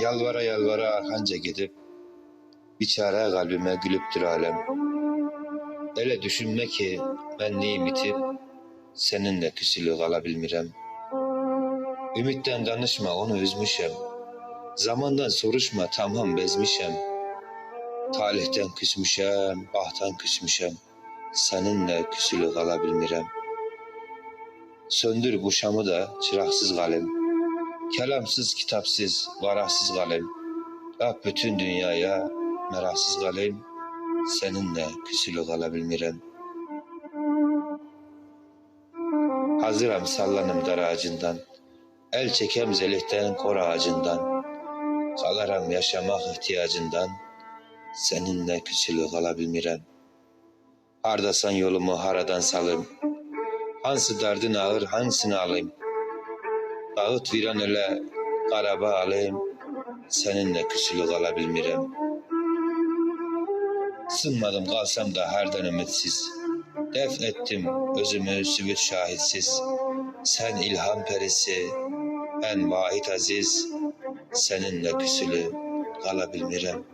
Yalvara yalvara arkanca gidip Biçare kalbime gülüptür alem Ele düşünme ki ben neyim Seninle küsülü kalabilmirem Ümitten danışma onu üzmüşem Zamandan soruşma tamam bezmişem Talihten küsmüşem, bahtan küsmüşem Seninle küsülü kalabilmirem Söndür bu şamı da çıraksız kalem Kelamsız, kitapsız, varaksız kalem. Yap bütün dünyaya meraksız kalem. Seninle küsülü kalabilmirem. Hazıram sallanım dar ağacından. El çekem zelihten kor ağacından. Kalaram yaşamak ihtiyacından. Seninle küsülü kalabilmirem. Hardasan yolumu haradan salım. Hansı derdin ağır hangisini alayım? Dağıt viran ele qaraba alayım, Seninle küsülü kalabilmirem. Sınmadım kalsam da herden ümitsiz. Def ettim özümü sübüt şahitsiz. Sen ilham perisi, ben vahid aziz. Seninle küsülü kalabilmirem.